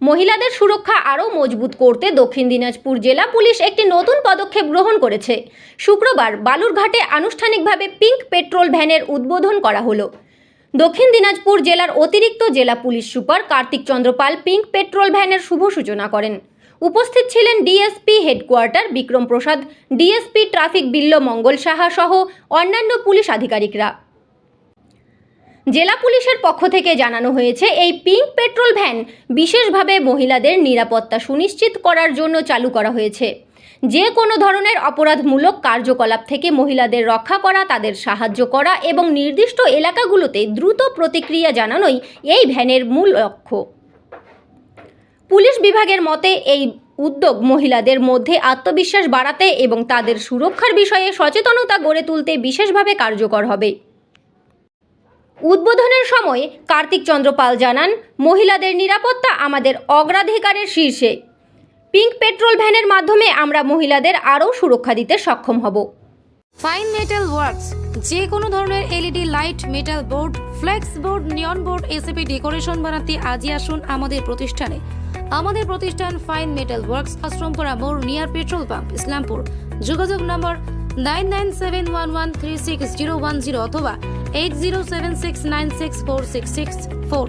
মহিলাদের সুরক্ষা আরও মজবুত করতে দক্ষিণ দিনাজপুর জেলা পুলিশ একটি নতুন পদক্ষেপ গ্রহণ করেছে। শুক্রবার বালুরঘাটে আনুষ্ঠানিকভাবে পিঙ্ক পেট্রোল ভ্যানের উদ্বোধন করা হলো। দক্ষিণ দিনাজপুর জেলার অতিরিক্ত জেলা police super Kartik Chandrapal pink patrol ভ্যানের শুভ সূচনা করেন। উপস্থিত ছিলেন DSP headquarter Bikram Prasad, DSP traffic বিল্ল Mangal Saha সহ অন্যান্য পুলিশ আধিকারিকরা। জেলা পুলিশের পক্ষ থেকে জানানো হয়েছে, এই পিঙ্ক পেট্রোল ভ্যান বিশেষভাবে মহিলাদের নিরাপত্তা সুনিশ্চিত করার জন্য চালু করা হয়েছে। যে কোনো ধরনের অপরাধমূলক কার্যকলাপ থেকে মহিলাদের রক্ষা করা, তাদের সাহায্য করা এবং নির্দিষ্ট এলাকাগুলোতে দ্রুত প্রতিক্রিয়া জানানোই এই ভ্যানের মূল লক্ষ্য। পুলিশ বিভাগের মতে, এই উদ্যোগ মহিলাদের মধ্যে আত্মবিশ্বাস বাড়াতে এবং তাদের সুরক্ষার বিষয়ে সচেতনতা গড়ে তুলতে বিশেষভাবে কার্যকর হবে। উদ্বোধনের সময় কার্তিক চন্দ্রপাল জানান, মহিলাদের নিরাপত্তা আমাদের অগ্রাধিকারের শীর্ষে। পিঙ্ক পেট্রোল ভ্যানের মাধ্যমে আমরা মহিলাদের আরও সুরক্ষা দিতে সক্ষম হব। ফাইন মেটাল ওয়ার্কস যে কোনো ধরনের LED light metal board flex board neon board ACP decoration বানাতে আজই আসুন আমাদের প্রতিষ্ঠানে। আমাদের প্রতিষ্ঠান ফাইন মেটাল ওয়ার্কস আশ্রমপুরা মোড় নিয়ার পেট্রোল পাম্প ইসলামপুর। যোগাযোগ number nine nine seven one one three six zero one zero অথবা eight zero seven six nine six four six six four.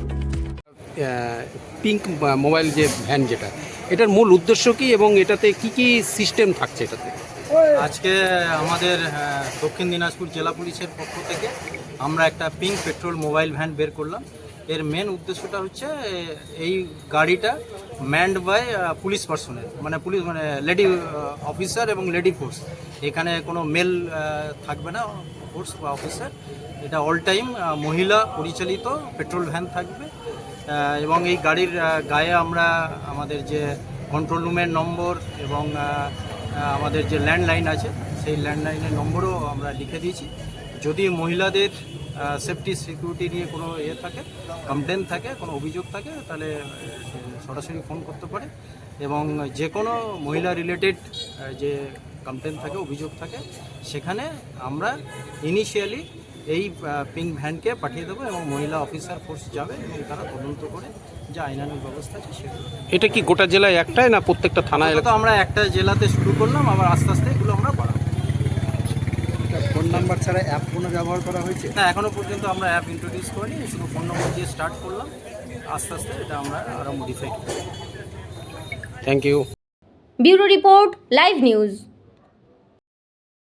Pink mobile যে ভ্যান যেটা এটার মূল উদ্দেশ্য কি এবং এটাতে কি কি সিস্টেম থাকছে এটাতে? আজকে আমাদের দক্ষিণ দিনাজপুর জেলা পুলিশের পক্ষ থেকে আমরা একটা পিঙ্ক পেট্রোল মোবাইল ভ্যান বের করলাম। এর মেন উদ্দেশ্যটা হচ্ছে এই গাড়িটা ম্যান্ড বাই পুলিশ পার্সোনেল মানে পুলিশ মানে লেডি অফিসার এবং লেডি ফোর্স এখানে কোনো মেল থাকবে না ফোর্স বা অফিসার এটা অল টাইম মহিলা পরিচালিত পেট্রোল ভ্যান থাকবে। এবং এই গাড়ির গায়ে আমরা আমাদের যে কন্ট্রোল রুমের নম্বর এবং আমাদের যে ল্যান্ডলাইন আছে, সেই ল্যান্ডলাইনের নম্বরও আমরা লিখে দিয়েছি। যদি মহিলাদের সেফটি সিকিউরিটি নিয়ে কোনো ইয়ে থাকে কমপ্লেন থাকে কোনো অভিযোগ থাকে তাহলে সরাসরি ফোন করতে পারে। এবং যে কোনো মহিলা রিলেটেড যে কমপ্লেন থাকে অভিযোগ থাকে সেখানে আমরা ইনিশিয়ালি এই পিঙ্ক ভ্যানকে পাঠিয়ে দেবো এবং মহিলা অফিসার ফোর্স যাবে এবং তারা তদন্ত করে যে আইনানুগ ব্যবস্থা আছে সেগুলো এটা কি গোটা জেলায় একটাই না প্রত্যেকটা থানায় এলাকা আমরা একটা জেলাতে শুরু করলাম আবার আস্তে আস্তে এগুলো আমরা বাড়াবো ফোন নাম্বার ছাড়া অ্যাপ কোনো ব্যবহার করা হয়েছে? না এখনও পর্যন্ত আমরা অ্যাপ ইন্ট্রোডিউস করিনি শুধু ফোন নম্বর দিয়ে স্টার্ট করলাম। আস্তে আস্তে এটা আমরা আরও মডিফাই করি thank you bureau report live news.